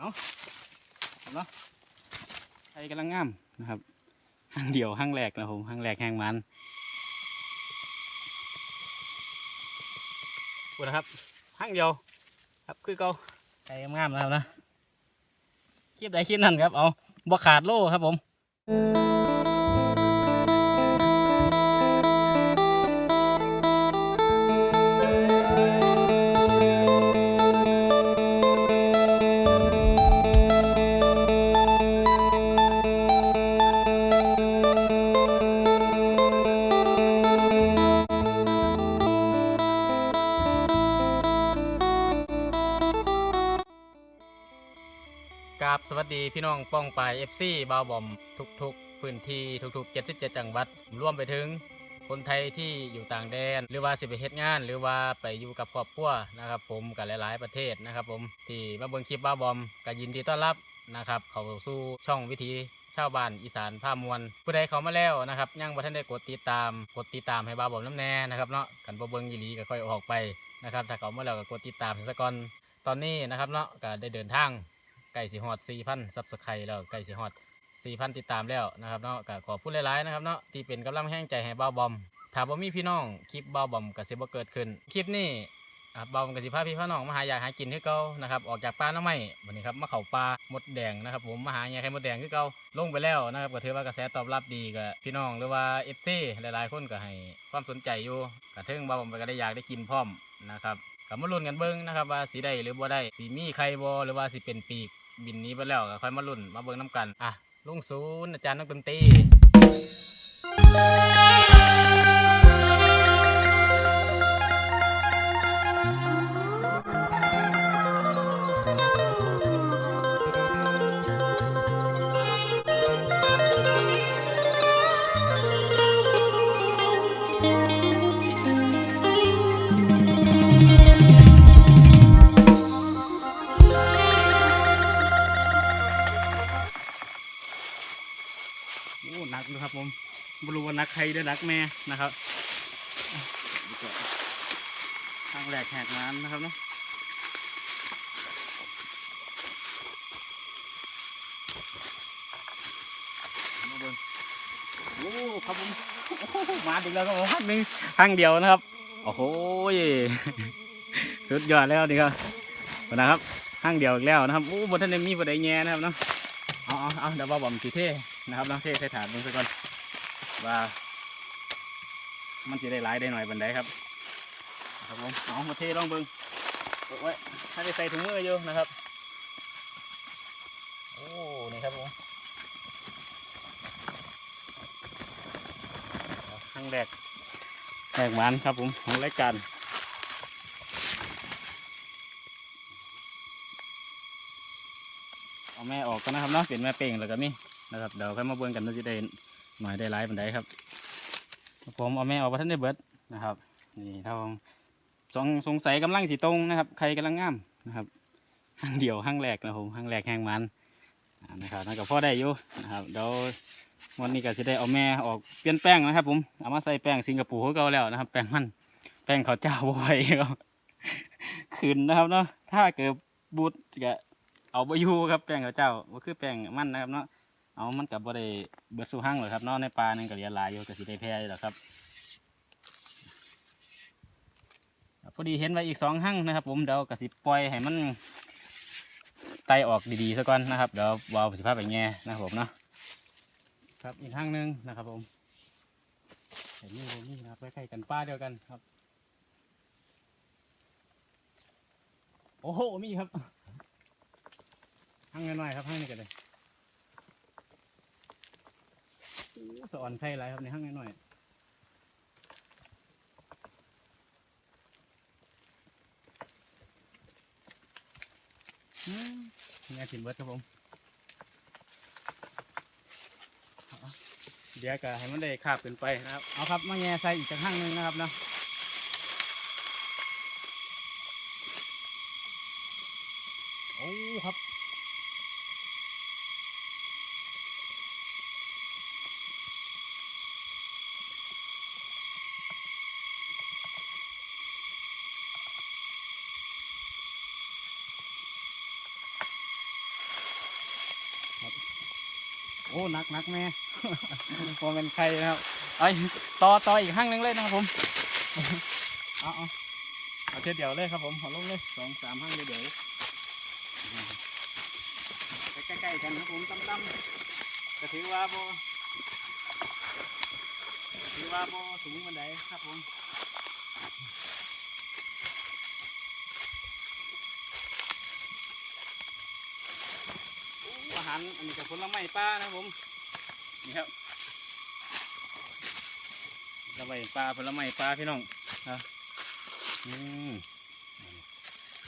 เอาเนาะไอ้กำลังงามนะครับห้างเดียวห้างแรกนะผมห้างแรกแห้งมันพูดนะครับห้างเดียว ครับคือเกาไอ้งามนะครับนะคลิปใดคลิปนั้นครับเอาบ่ขาดโล่ครับผม พี่น้องป้องไปายเอฟซีบาวบอมทุกๆ พื้นที่ทุกๆ 77 จังหวัดรวมไปถึงคนไทยที่อยู่ต่างแดน หรือว่าสิไปเฮ็ดงาน หรือว่าไปอยู่กับครอบครัวนะครับผมกับหลาย ๆ ประเทศนะครับผมที่มาเบิ่งคลิปบาวบอมก็ยินดีต้อนรับนะครับเข้าสู่ช่องวิถีชาวบ้านอีสานภาพมวลผู้ใดเขามาแล้วนะครับยังบ่ทันได้กดติดตามกดติดตามให้บาบอมน้ำแน่นะครับเนาะกันบ่เบิ่งยีหลีก็ค่อยออกไปนะครับถ้าเขามาแล้วก็กดติดตามซะก่อนตอนนี้นะครับเนาะก็ได้เดินทาง ใกล้สิฮอด4,000ซับสไครต์แล้วใกล้สิฮอด4,000ติดตามแล้วนะครับเนาะก็ขอพูดหลายๆนะครับเนาะที่เป็นกำลังแห้งใจให้บ้าบอมถ้าบ่มีพี่น้องคลิปบ้าบอมก็สิบ่เกิดขึ้น คลิปนี้อ่บ้าบอมก็สิพาพี่พาน้องมาหาอยากหากินคือเก่านะครับออกจากป่าน้าไม้วันนี้ครับมาเข้าป่ามดแดงนะครับผมมาหาแง่ไข่มดแดงคือเก่าลงไปแล้วนะครับก็ถือว่ากระแสตอบรับดีกับพี่น้องหรือว่า FC หลายๆคนก็ให้ความสนใจอยู่กระทึงบ้าบอมก็ได้อยากได้กินพร้อมนะครับก็มาลุ้นกันเบิ่งนะครับว่าสีได้หรือบ่ได้สีมีไข่บ่หรือว่าสิเป็นปีก บินนี้ไปแล้วก็ค่อยมาลุ่นมาเบิ่งน้ำกัน อะลุงศูนย์อาจารย์นักดนตรี ใครได้วยนักแม่นะครับทางแหลกแหกน้ำนะครับเนาะมาเบิ่งโอ้ครับผมโอ้โหมาอีกแล้วครับผมพักหนึ่งทางเดียวนะครับ โอ้โหสุดยอดแล้วนี่ครับนะครับทางเดียวอีกแล้วนะครับโอ้บนท่านได้มีบนไดแง่นะครับเนาะเอาเอาเอาเดี๋ยวว่าบอมสีเท่นะครับเนาะเท่ใส่ถาดลงซะก่อนว่า มันจะได้หลายได้หน่อยบันไดครับครับผมเอามาเทลองเบิ้งโอ้ยถ้าได้ใส่ถุงมืออยู่นะครับโอ้นี่ครับผมเอาครั้งแรกแรกหวานครับผมของรายการเอาแม่ออกกันนะครับเนาะเป็นแม่เป่งแล้วก็นี่นะครับเดี๋ยวค่อยมาเบิ่งกันว่าจะได้หน่อยได้หลายบันไดครับ ผมเอาแม่ออกมาท่านได้เบิดนะครับ นี่ครับผมสงสงสัยกำลังสีตรงนะครับ ใครกำลังงามนะครับห้างเดียวห้างแรกนะผมห้างแรกแห้งมันนะครับนั่นก็พ่อได้อยู่นะครับเดี๋ยววันนี้ก็จะได้เอาแม่ออกเปลี่ยนแป้งนะครับ ผมเอามาใส่แป้งสิงคโปร์เขาเก่าแล้วนะครับ แป้งมันแป้งเขาเจ้าบ่อยครับขึ้นนะครับเนาะถ้าเกิดบูดก็เอาไปยูครับแป้งเขาเจ้าก็คือแป้งมันนะครับเนาะ เอามันกับบ่ได้เบิดสู่ห้างหรอกครับนาะในปลานึงก็เหลือหลายอยู่ก็สิได้แพ้อยู่หรอกครับพอดีเห็นไว้อีกสองห้างนะครับ ผมเดี๋ยวก็สิปล่อยให้มันไตออกดีๆซะก่อนนะครับเดี๋ยววาวสิภาพไปแง่นะครับผมเนาะครับอีกห้างหนึงนะครับ ผมเห็นนี่ผมนี่นะครับใกล้ๆกันป้าเดียวกันครับ โอ้โหมีครับห้างน้อยๆครับห้างนี้กันเลย โอ้สอนไทยไรครับในห้างน้อยๆอืมงานสินเบิร์ดครับผมเอาเดี๋ยวก็ให้มันได้คาบเป็นไปนะครับ เอาครับมาแง่ใส่อีกจักห้างหนึงนะครับเนาะโอ้ครับ โอ้หนักหนักแม่พอเป็นใครนะครับไอ้ต่อต่ออีกห้างหนึงเลยนะครับผมเอาเอาเอาเทียเดียวเลยครับผมเอลงเลยสองสามห้างเดี๋ยวใกล้ๆกันครับผมตั้มๆก็ถือว่าโบถือว่าโบสูงบันไดครับผมโอ้อารอันนี้กับผลไม้ป่านะครับผมนี่ครับผลไม้ปลาผลไม้ปลาพี่น้องนะอืม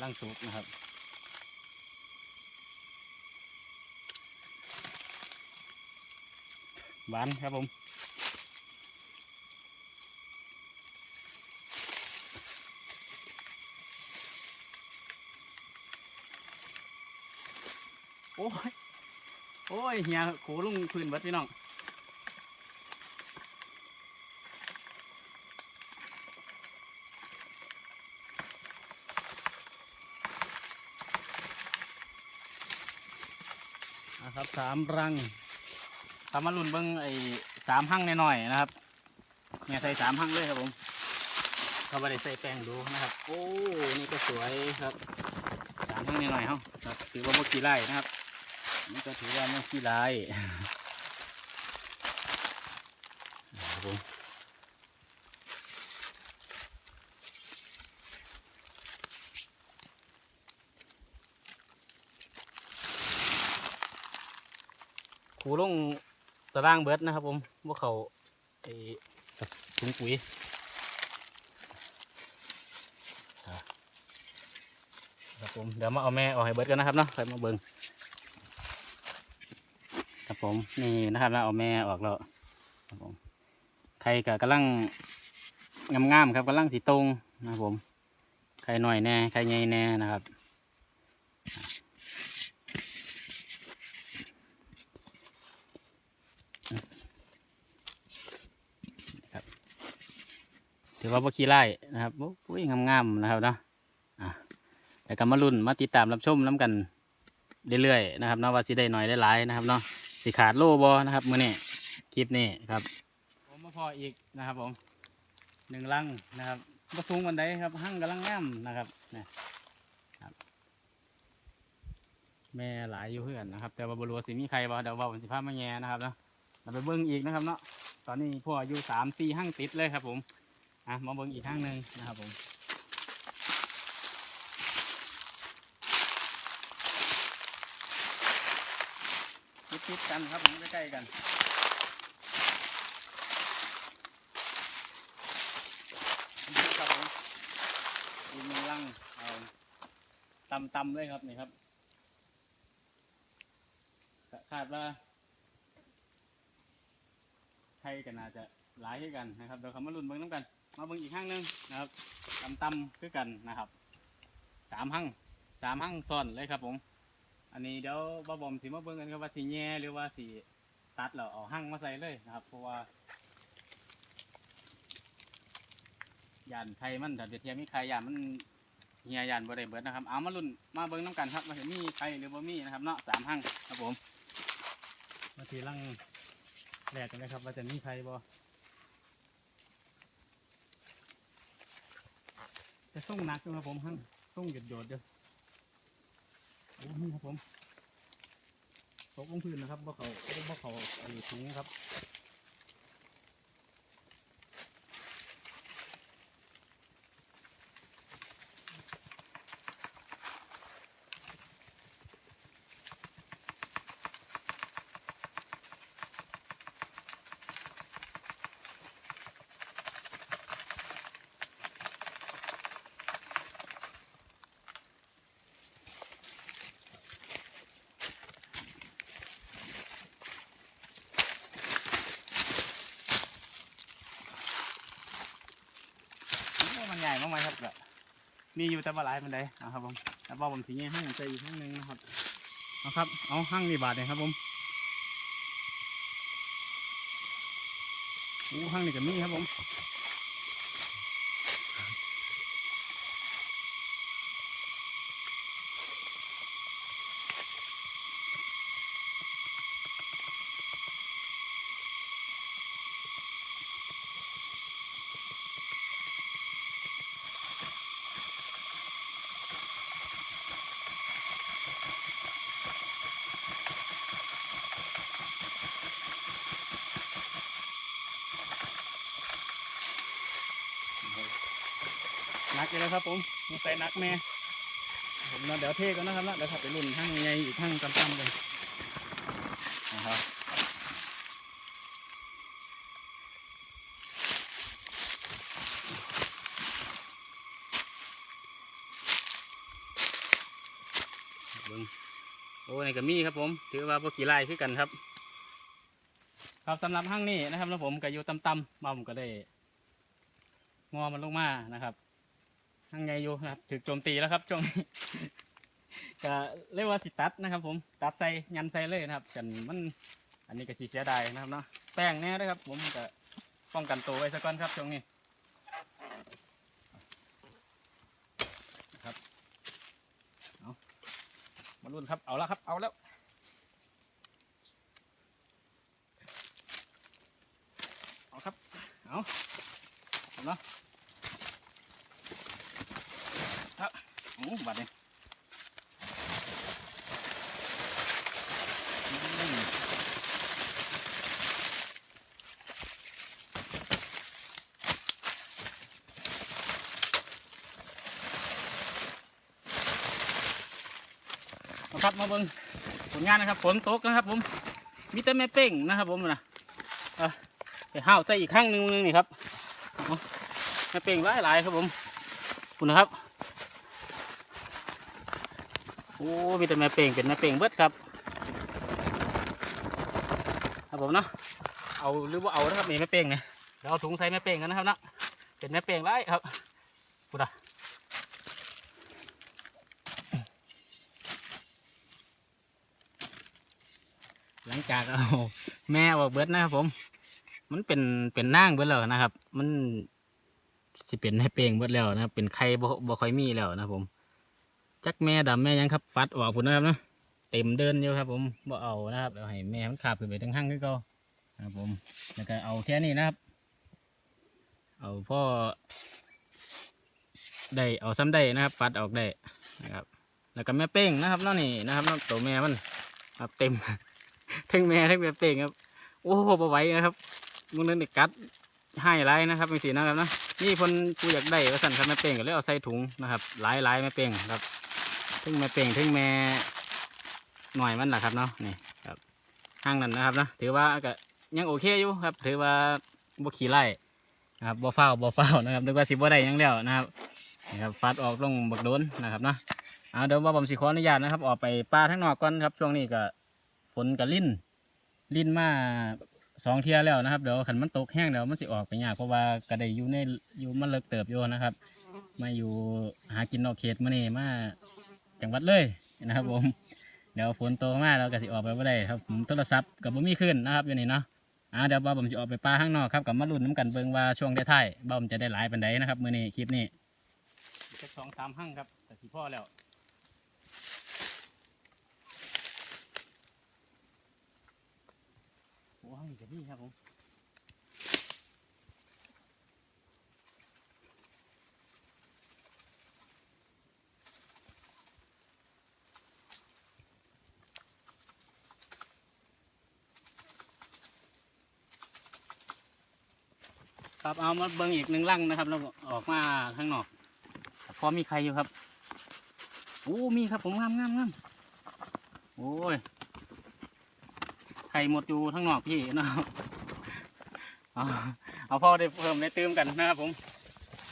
ล่างสุกนะครับหวานครับผมโอ้ย โอ้ยเฮียขูลุงพื้นเบัดพี่น้องนะครับสามรังทำมารุ่นเบิ้งไอ้สามหั่งหน่อยๆนะครับเนี่ยใส่สามหั่งเลยครับผมเขาไม่ได้ใส่แป้งดูนะครับ โอ้ นี่ก็สวยครับสามหั่งหน่อยๆเฮาครับถือว่าเมื่อกี้ไร่นะครับ นี่ก็ถือว่าเมื่อกี้ไร่ครับผมขูลงตารางเบิดนะครับผมว่าเขาไอ้ถุงปุ๋ยครับผมเดี๋ยวมาเอาแม่ออกให้เบิดกันนะครับเนาะใค่มาเบิ่งครับ ผมนี่นะครับแล้วเอาแม่ออกแล้วครับผมไข่ก็กำลังงามๆครับกำลังสีตรงนะครับผมไข่หน่อยแน่ไข่ใหญ่แน่นะครับถือว่าบ่ขี้ไล่นะครับโอ้ยงามๆนะครับเนาะแล้วก็มาลุ้นมาติดตามรับชมน้ำกันเรื่อยๆนะครับเนาะว่าสิได้หน่อยได้หลายนะครับเนาะ สิขาดโลบอนะครับมื่อนี้คลิปนี้ครับ ผมมาพออีกนะครับผมหนึ่งลังนะครับมาสูงวันใดครับหั่งกำลังงามนะครับนี่ครับ แม่หลายอยู่เพื่อนนะครับ แต่ว่าบรัวสิมีใครบ่เดี๋ยวว่าผมสิพามาแง่นะครับเนาะเราไปเบิ้งอีกนะครับเนาะตอนนี้พ่ออายุสามสี่หั่งติดเลยครับ ผมอะมาเบิ้งอีกหั่งหนึ่งนะครับผม ติดกันครับผมใกล้ๆกันครับผมอีกหนึ่งลังเอาตำๆเลยครับนี่ครับคาดว่าไทยกันน่าจะหลายขึ้นกันนะครับเดี๋ยวเขามาลุ้นเบิ้งน้ำกัน มาเบิ้งอีกห้างนึงนะครับตำๆคือกันนะครับสามห้างสามห้างซ้อนเลยครับผม อันนี้เดี๋ยวบ่บอมสิมาเบิ่งกันครับว่าสิแย่หรือว่าสิตัดแล้วเอาหั่งมาใส่เลยนะครับ เพราะว่าย่านไทยมันถ้าเดี๋ยวเทียมมีใครย่านมันเฮียย่านบ่ได้เบิดนะครับ เอามาลุ้นมาเบิ่งน้ำกันครับว่าสิมีใครหรือบ่มีนะครับเนาะสามหั่งครับผมมาทีลังแรกกันเลยครับว่าจะมีใครบ่จะส่งหนักอยู่ครับผมหั่งส่งหยดหยดเด้อ นี่ครับผมตกลงพื้นนะครับบ่เขาบ่เขาไอ้ถุงครับโอ้ มันใหญ่มาไหมครับแบบมีอยู่แต่บ่หลายมันใดเอาครับผมแล้วบ่ผมทิ้งให้ห้างใส่อีกห้างหนึงนะครับเอาครับ เอาห้างนี่บาทเลยครับผมอู้ห้างนี่ก็มีครับผม นักเลยครับ ผมมีใส่นักแม่ผมเนาะเดี๋ยวเทกันนะครับนะเดี๋ยวขับไปรุ่นทั้งใหญ่อีกทั้งต่ำๆเลยนะครับเบิ่งโอ้ยนี่ก็มีครับผม ถือว่าพวกกี่ไร่คือกันครับ ครับสำหรับห้างนี้นะครับแล้วผมก็อยู่ต่ำๆมาผมก็ได้งอมันลงมานะครับ ห้างใหญ่อยู่นะครับถูกโจมตีแล้วครับช่วงนี้ก็เรียกว่าสิตัดนะครับ ผมตัดใส่ยันใส่เลยนะครับกันมันอันนี้ก็สีเสียดายนะครับเนาะแป้งแน่ด้วยครับ ผมก็ป้องกันตัวไว้สักก่อนครับช่วงนี้นะครับเอามาลุ้นครับเอาแล้วครับเอาแล้วเอาครับเอาเนาะครับโอ้บัดนี่ยอืมเอาครับมาเบิ่งผลงานนะครับฝนตกนะครับ ผมมีแต่แม่เป้งนะครับ ผมนะเออไปห้าวใส่อีกข้างหนึ่งนี่ครับแม่เป่งหลายๆครับผมคุณนะครับ โอ้มีแต่แม่เป่งเป็นแม่เป่งเบิดครับ ครับผมเนาะเอาหรือว่าเอานะครับนี่แม่เป่งเนี่ยเดี๋ยวเอาถุงใส่แม่เป่งกันนะครับนะเป็นแม่เป่งหลายครับคุณอะหลังจากเอาแม่ออกเบิดนะครับผม มันเป็นเป็นนางเบิดแล้วนะครับ มันสิเป็นให้เปลงเบิดแล้วนะครับเป็นไข่บ่บ่ค่อยมีแล้วนะครับผม จักแม่ดำแม่ยังครับฟัดออกพุ่นนะครับเนาะเต็มเดินอยู่ครับ ผมบ่เอานะครับเอาให้แม่มันขาบขึ้นไปทั้งห้างคือเก่านะครับผมแล้วก็เอาแค่นี้นะครับ เอาพ่อได้เอาซ้ำได้นะครับฟัดออกได้นะครับ แล้วก็แม่เป้งนะครับนาะนี่นะครับเนาะตัวแม่มันครับเต็มทั้งแม่ทั้งแม่เป้งครับ โอ้โหบ่ไหวนะครับมึงนั่นนี่กัดให้ไรนะครับเป็นสีนะครับนะนี่คนกูอยากได้ก็สั่นครับแม่เป่งก็เลยเอาใส่ถุงนะครับหลายหลายแม่เป่งครับ ถึงม่เป่งถึงแม่หน่อยมันแหละครับเนาะนี่ครับห้างนั้นนะครับนะถือว่าก็ยังโอเคอยู่ครับ ถือว่าบ่ขี่ไล่นะครับบ่เฝ้าบ่เฝ้านะครับนึกว่าสิบ่ได้ยังแล้วนะครับนี่ครับฟัดออกลงบักโดนนะครับเนาะเอาเดี๋ยวว่าผมสิขออนุญาตนะครับ ออกไปป่าทั้งนอกก่อนครับ ช่วงนี้ก็ฝนก็ลิ่นลิ้นมาสองเทียแล้วนะครับเดี๋ยวขันมันตกแห้งเดี๋ยวมันสิออกไปยากเพราะว่ากระไดอยู่ในอยู่มันเลิกเติบอยู่นะครับ มาอยู่หากินนอกเขตมื่อนี้มา จังหวัดเลยนะครับผม เดี๋ยวฝนโตมากเราก็สิออกไปไม่ได้ครับผมโทรศัพท์กับบ่มีขึ้นนะครับอยู่นี่เนาะอ่าเดี๋ยวบ่าวผมจะออกไปป่าข้างนอกครับกับมาลุ้นน้ำกันเบิงว่าช่วงท้ายบ่าวผมจะได้หลายปันใดนะครับมื่อนี้คลิปนี้สองสามห้างครับแต่สิพ่อแล้วว้าวจะนี่ครับผม ครับเอามาเบิ่งอีกหนึ่งลังนะครับแล้วออกมาข้างนอกพอมีใครอยู่ครับโอ้มีครับผมงามงามงามโอ้ยไข่หมดอยู่ทั้งนอกพี่นะครับเอาพ่อได้เพิ่มได้ตื้มกันนะครับผม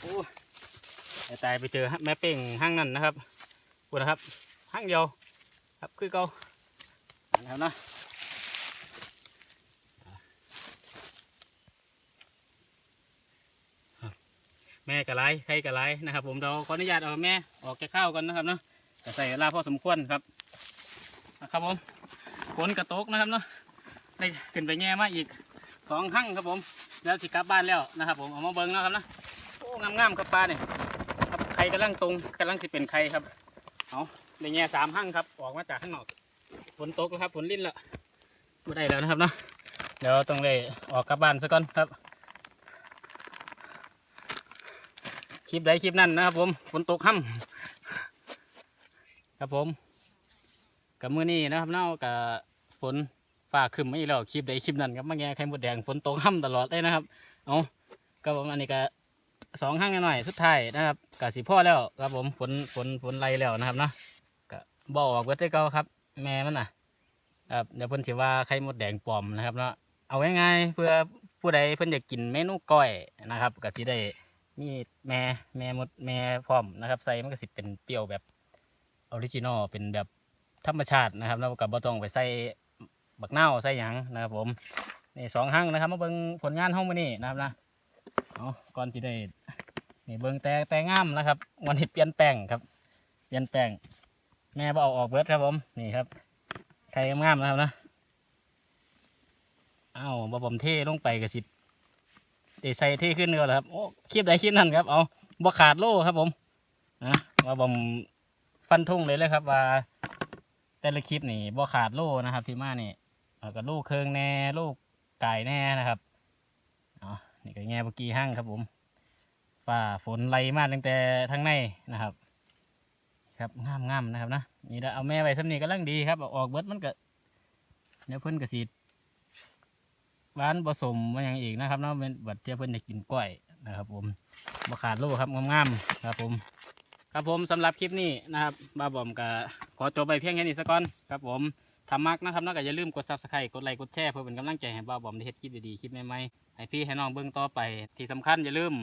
โอ้ยตายไปเจอแม่เป่งห้างนั่นนะครับพูนะครับห้างเดียวครับคือเก่าแล้วนะ แม่กระไรไข่กระไรนะครับ ผมเราขออนุญาตเอาแม่ออกจากข้าวกันนะครับเนาะจะใส่เวลาพอสมควรครับนะครับผมฝนกระตกนะครับเนาะได้ขึ้นไปแง่มาอีกสองครั้งครับผมแล้วสิกลับบ้านแล้วนะครับ ผมเอามาเบิ้งแล้วครับนะโอ้งามๆครับปลาเนี่ยครับไข่กำลังตรงกำลังสิเป็นไข่ครับเอาได้แง่สามครั้งครับออกมาจากข้างนอกฝนตกแล้วครับฝนลิ้นละไม่ได้แล้วนะครับเนาะเดี๋ยวต้องเลยออกกลับบ้านซะก่อนครับ คลิปใดคลิปนั้นนะครับผมฝนตกค่ำครับผมกับมือนี้นะครับเน่ากับฝนฟ้าขึ้นมาอีกแล้วคลิปใดคลิปนั้นครับมาแง่ไข่มดแดงฝนตกห้ำตลอดเลยนะครับเอาก็ประมาณนี้ก็สองห้างหน่อยสุดท้ายนะครับกะสิพ่อแล้วครับผมฝนฝนฝนไล่แล้วนะครับเนาะก็บออกเบิดได้เก่าครับ แม่มันน่ะครับเดี๋ยวเพิ่นสิว่าไข่มดแดงปลอมนะครับเนาะเอาง่ายๆเพื่อผู้ใดเพิ่นอยากกินเมนูก้อยนะครับก็สิได้ มีแม่แม่มดแม่พร้อมนะครับใส่มันก็สิเป็นเปรี้ยวแบบออริจินอลเป็นแบบธรรมชาตินะครับแล้วก็บ่ต้องไปใส่บักเนาใส่หยังนะครับผมนี่สองห้างนะครับมาเบิ่งผลงานห้องมือนี้นะครับนะเอาก่อนสิได้นี่เบิ่งแต่แต่งามนะครับ วันนี้เปลี่ยนแปลงครับ เปลี่ยนแปลง แม่บ่เอาออกเบิดครับผมนี่ครับไข่งามๆนะครับนะอ้าวบ่ผมเทลงไปกับสิบ ได้ใส่เทขึ้นก็แล้วครับโอ้คลิปใดคลิปนั้นครับเอาบ่ขาดโล่ครับผมนะว่าผมฟันทุ่งเลยเลยครับ ว่า แต่ละคลิปนี่บ่ขาดโล่นะครับ ที่มานี่เอากับโล่เคืองแน่โล่ไก่แน่นะครับเอนี่ก็แง่เมื่อกี้ห้างครับผมฝ่าฝนไหลมาตั้งแต่ทางในนะครับ ครับงามงามนะครับนะนี่เอาแม่ไว้สำนีกำลังดีครับอออกเบิดมันก็เดี๋ยวเพิ่นกระสี หวานผสมมาอย่างอีกนะครับเนาะเป็นบัดเทียเพิ่อนจะกินกล้วยนะครับ ผมบขาดโลครับงามๆครับ ผม ครับผมสำหรับคลิปนี้นะครับบ้าบอมก็ขอจบไปเพียงแค่นี้สักก่อนครับ ผมทำมักนะครับแล้วก็อย่าลืมกดซับสไครต์กดไลค์กดแชร์เพื่อเป็นกำลังใจให้บ้าบอมได้เฮ็ดคลิปดีๆคลิปใหม่ๆให้พี่ให้น้องเบิ่งต่อไป ที่สำคัญอย่าลืม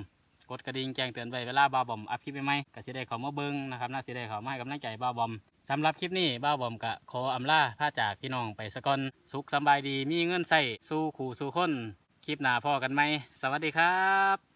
กดกระดิ่งแจ้งเตือนไว้เวลาบ้าบอมอัพคลิปใหม่ๆก็สิได้เขามาเบิ้งนะครับน่าสิได้เขามาให้กำลังใจบ้าบอม สำหรับคลิปนี้บ้าบอมกะขออำลาพาจากพี่น้องไปสะก่อนสุขสบายดีมีเงินใส่สู้ขู่สู้คนคลิปหน้าพอกันไหม สวัสดีครับ